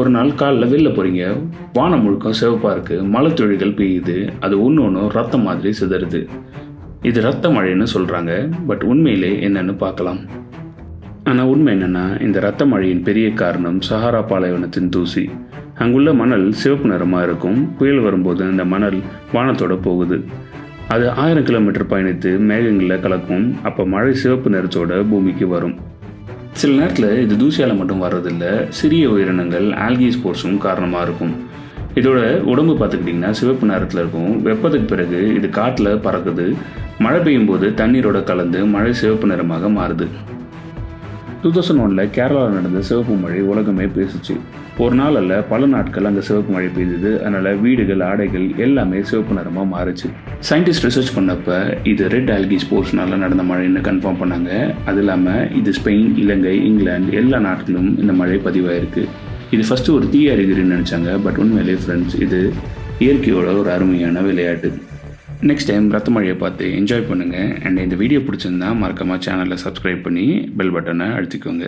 ஒரு நாள் காலைல வெளில போகிறீங்க வானம் முழுக்கம் சிவப்பாக இருக்குது மழை துளிகள் பெய்யுது. அது ஒன்று ஒன்று ரத்தம் மாதிரி சிதறுது. இது ரத்த மழைன்னு சொல்கிறாங்க பட் உண்மையிலே என்னன்னு பார்க்கலாம். ஆனால் உண்மை என்னென்னா இந்த ரத்த மழையின் பெரிய காரணம் சஹாரா பாலைவனத்தின் தூசி. அங்குள்ள மணல் சிவப்பு நிறமாக இருக்கும். புயல் வரும்போது அந்த மணல் வானத்தோட போகுது. அது ஆயிரம் கிலோமீட்டர் பயணித்து மேகங்களில் கலக்கும். அப்போ மழை சிவப்பு நிறத்தோட பூமிக்கு வரும். சில நேரத்தில் இது தூசியால் மட்டும் வர்றதில்ல சிறிய உயிரினங்கள் ஆல்கி ஸ்போர்ட்ஸும் காரணமாக இருக்கும். இதோட உடம்பு பார்த்துக்கிட்டிங்கன்னா சிவப்பு நிறத்தில் இருக்கும். வெப்பத்துக்கு பிறகு இது காட்டில் பறக்குது. மழை பெய்யும் போது தண்ணீரோட கலந்து மழை சிவப்பு நிறமாக மாறுது. டூ தௌசண்ட் ஒனில் கேரளாவில் நடந்த சிவப்பு மழை உலகமே பேசுச்சு. ஒரு நாள் அல்ல பல நாட்கள் அங்கே சிவப்பு மழை பெய்தது. அதனால் வீடுகள் ஆடைகள் எல்லாமே சிவப்பு நிறமாக மாறுச்சு. சயின்டிஸ்ட் ரிசர்ச் பண்ணப்ப இது ரெட் ஆல்கி ஸ்போர்ட்ஸ்னால நடந்த மழைன்னு கன்ஃபார்ம் பண்ணாங்க. அது இல்லாமல் இது ஸ்பெயின் இலங்கை இங்கிலாந்து எல்லா நாட்டிலும் இந்த மழை பதிவாயிருக்கு. இது ஃபஸ்ட்டு ஒரு தீய அறிகுறின்னு நினச்சாங்க. பட் உண்மையிலே ஃப்ரெண்ட்ஸ் இது இயற்கையோட ஒரு அருமையான விளையாட்டு. நெக்ஸ்ட் டைம் ரத்த மழையை பார்த்து என்ஜாய் பண்ணுங்கள் அண்ட் இந்த வீடியோ பிடிச்சிருந்தா மறக்காமல் சேனலை சப்ஸ்கிரைப் பண்ணி பெல் பட்டனை அழுத்திக்கோங்க.